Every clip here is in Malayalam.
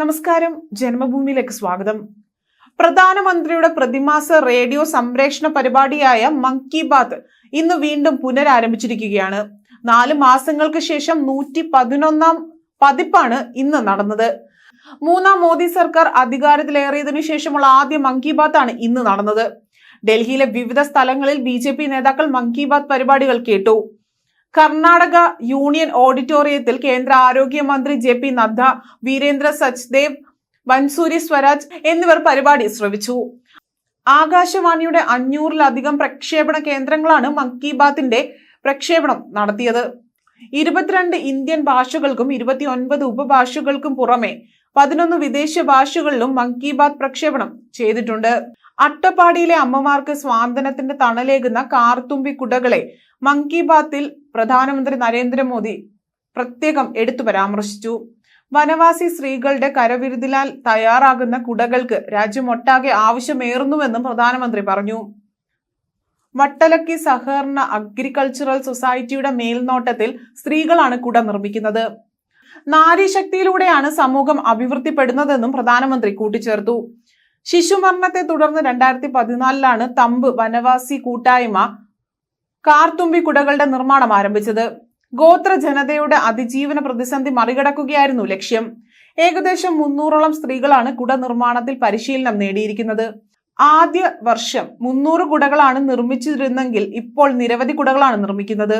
നമസ്കാരം. ജന്മഭൂമിയിലേക്ക് സ്വാഗതം. പ്രധാനമന്ത്രിയുടെ പ്രതിമാസ റേഡിയോ സംപ്രേഷണ പരിപാടിയായ മൻ കി ബാത്ത് ഇന്ന് വീണ്ടും പുനരാരംഭിച്ചിരിക്കുകയാണ്. നാല് മാസങ്ങൾക്ക് ശേഷം നൂറ്റി പതിനൊന്നാം പതിപ്പാണ് ഇന്ന് നടന്നത്. മൂന്നാം മോദി സർക്കാർ അധികാരത്തിലേറിയതിനു ശേഷമുള്ള ആദ്യ മൻ കി ബാത്ത് ആണ് ഇന്ന് നടന്നത്. ഡൽഹിയിലെ വിവിധ സ്ഥലങ്ങളിൽ ബി നേതാക്കൾ മൻ കി ബാത്ത് പരിപാടികൾ കേട്ടു. കർണാടക യൂണിയൻ ഓഡിറ്റോറിയത്തിൽ കേന്ദ്ര ആരോഗ്യമന്ത്രി ജെ പി നദ്ദ വീരേന്ദ്ര സച്ദേവ് വൻസൂരി സ്വരാജ് എന്നിവർ പരിപാടി ശ്രവിച്ചു. ആകാശവാണിയുടെ അഞ്ഞൂറിലധികം പ്രക്ഷേപണ കേന്ദ്രങ്ങളാണ് മൻ കി ബാത്തിന്റെ പ്രക്ഷേപണം നടത്തിയത്. ഇരുപത്തിരണ്ട് ഇന്ത്യൻ ഭാഷകൾക്കും ഇരുപത്തിയൊൻപത് ഉപഭാഷകൾക്കും പുറമെ പതിനൊന്ന് വിദേശ ഭാഷകളിലും മൻ കി ബാത് പ്രക്ഷേപണം ചെയ്തിട്ടുണ്ട്. അട്ടപ്പാടിയിലെ അമ്മമാർക്ക് സ്വാതന്ത്ര്യത്തിന്റെ തണലേകുന്ന കാർത്തുമ്പി കുടകളെ മൻ കി ബാത്തിൽ പ്രധാനമന്ത്രി നരേന്ദ്രമോദി പ്രത്യേകം എടുത്തു പരാമർശിച്ചു. വനവാസി സ്ത്രീകളുടെ കരവിരുതിലാൽ തയ്യാറാകുന്ന കുടകൾക്ക് രാജ്യമൊട്ടാകെ ആവശ്യമേറുന്നുവെന്നും പ്രധാനമന്ത്രി പറഞ്ഞു. വട്ടലക്കി സഹകരണ അഗ്രികൾച്ചറൽ സൊസൈറ്റിയുടെ മേൽനോട്ടത്തിൽ സ്ത്രീകളാണ് കുട നിർമ്മിക്കുന്നത്. നാരീശക്തിയിലൂടെയാണ് സമൂഹം അഭിവൃദ്ധിപ്പെടുന്നതെന്നും പ്രധാനമന്ത്രി കൂട്ടിച്ചേർത്തു. ശിശുമരണത്തെ തുടർന്ന് രണ്ടായിരത്തി പതിനാലിലാണ് തമ്പ് വനവാസി കൂട്ടായ്മ കാർത്തുമ്പി കുടകളുടെ നിർമ്മാണം ആരംഭിച്ചത്. ഗോത്ര ജനതയുടെ അതിജീവന പ്രതിസന്ധി മറികടക്കുകയായിരുന്നു ലക്ഷ്യം. ഏകദേശം മുന്നൂറോളം സ്ത്രീകളാണ് കുട നിർമ്മാണത്തിൽ പരിശീലനം നേടിയിരിക്കുന്നത്. ആദ്യ വർഷം മുന്നൂറ് കുടകളാണ് നിർമ്മിച്ചിരുന്നെങ്കിൽ ഇപ്പോൾ നിരവധി കുടകളാണ് നിർമ്മിക്കുന്നത്.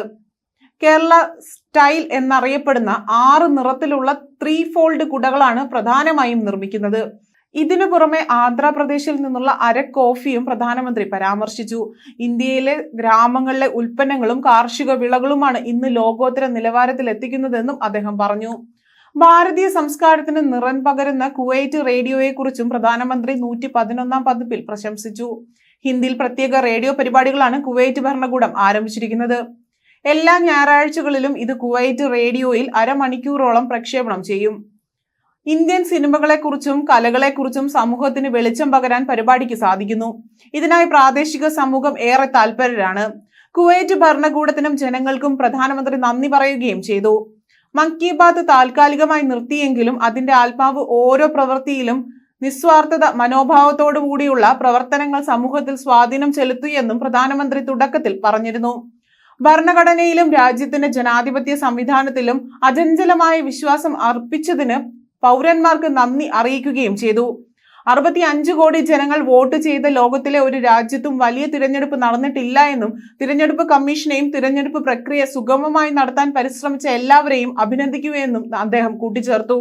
കേരള സ്റ്റൈൽ എന്നറിയപ്പെടുന്ന ആറ് നിറത്തിലുള്ള ത്രീ ഫോൾഡ് കുടകളാണ് പ്രധാനമായും നിർമ്മിക്കുന്നത്. ഇതിനു പുറമെ ആന്ധ്രാപ്രദേശിൽ നിന്നുള്ള അര കോഫിയും പ്രധാനമന്ത്രി പരാമർശിച്ചു. ഇന്ത്യയിലെ ഗ്രാമങ്ങളിലെ ഉൽപ്പന്നങ്ങളും കാർഷിക വിളകളുമാണ് ഇന്ന് ലോകോത്തര നിലവാരത്തിൽ എത്തിക്കുന്നതെന്നും അദ്ദേഹം പറഞ്ഞു. ഭാരതീയ സംസ്കാരത്തിന് നിറം പകരുന്ന കുവൈറ്റ് റേഡിയോയെക്കുറിച്ചും പ്രധാനമന്ത്രി നൂറ്റി പതിനൊന്നാം പതിപ്പിൽ പ്രശംസിച്ചു. ഹിന്ദിയിൽ പ്രത്യേക റേഡിയോ പരിപാടികളാണ് കുവൈറ്റ് ഭരണകൂടം ആരംഭിച്ചിരിക്കുന്നത്. എല്ലാ ഞായറാഴ്ചകളിലും ഇത് കുവൈറ്റ് റേഡിയോയിൽ അരമണിക്കൂറോളം പ്രക്ഷേപണം ചെയ്യും. ഇന്ത്യൻ സിനിമകളെക്കുറിച്ചും കലകളെക്കുറിച്ചും സമൂഹത്തിന് വെളിച്ചം പകരാൻ പരിപാടിക്ക് സാധിക്കുന്നു. ഇതിനായി പ്രാദേശിക സമൂഹം ഏറെ താൽപര്യരാണ് കുവൈറ്റ് ഭരണകൂടത്തിനും ജനങ്ങൾക്കും പ്രധാനമന്ത്രി നന്ദി പറയുകയും ചെയ്തു. മൻ കി ബാത്ത് താൽക്കാലികമായി നിർത്തിയെങ്കിലും അതിന്റെ ആത്മാവ് ഓരോ പ്രവൃത്തിയിലും നിസ്വാർത്ഥത മനോഭാവത്തോടു കൂടിയുള്ള പ്രവർത്തനങ്ങൾ സമൂഹത്തിൽ സ്വാധീനം ചെലുത്തിയെന്നും പ്രധാനമന്ത്രി തുടക്കത്തിൽ പറഞ്ഞിരുന്നു. ഭരണഘടനയിലും രാജ്യത്തിന്റെ ജനാധിപത്യ സംവിധാനത്തിലും അചഞ്ചലമായ വിശ്വാസം അർപ്പിച്ചതിന് പൗരന്മാർക്ക് നന്ദി അറിയിക്കുകയും ചെയ്തു. അറുപത്തി അഞ്ച് കോടി ജനങ്ങൾ വോട്ട് ചെയ്ത ലോകത്തിലെ ഒരു രാജ്യത്തും വലിയ തിരഞ്ഞെടുപ്പ് നടന്നിട്ടില്ല എന്നും തിരഞ്ഞെടുപ്പ് കമ്മീഷനെയും തിരഞ്ഞെടുപ്പ് പ്രക്രിയ സുഗമമായി നടത്താൻ പരിശ്രമിച്ച എല്ലാവരെയും അഭിനന്ദിക്കുകയെന്നും അദ്ദേഹം കൂട്ടിച്ചേർത്തു.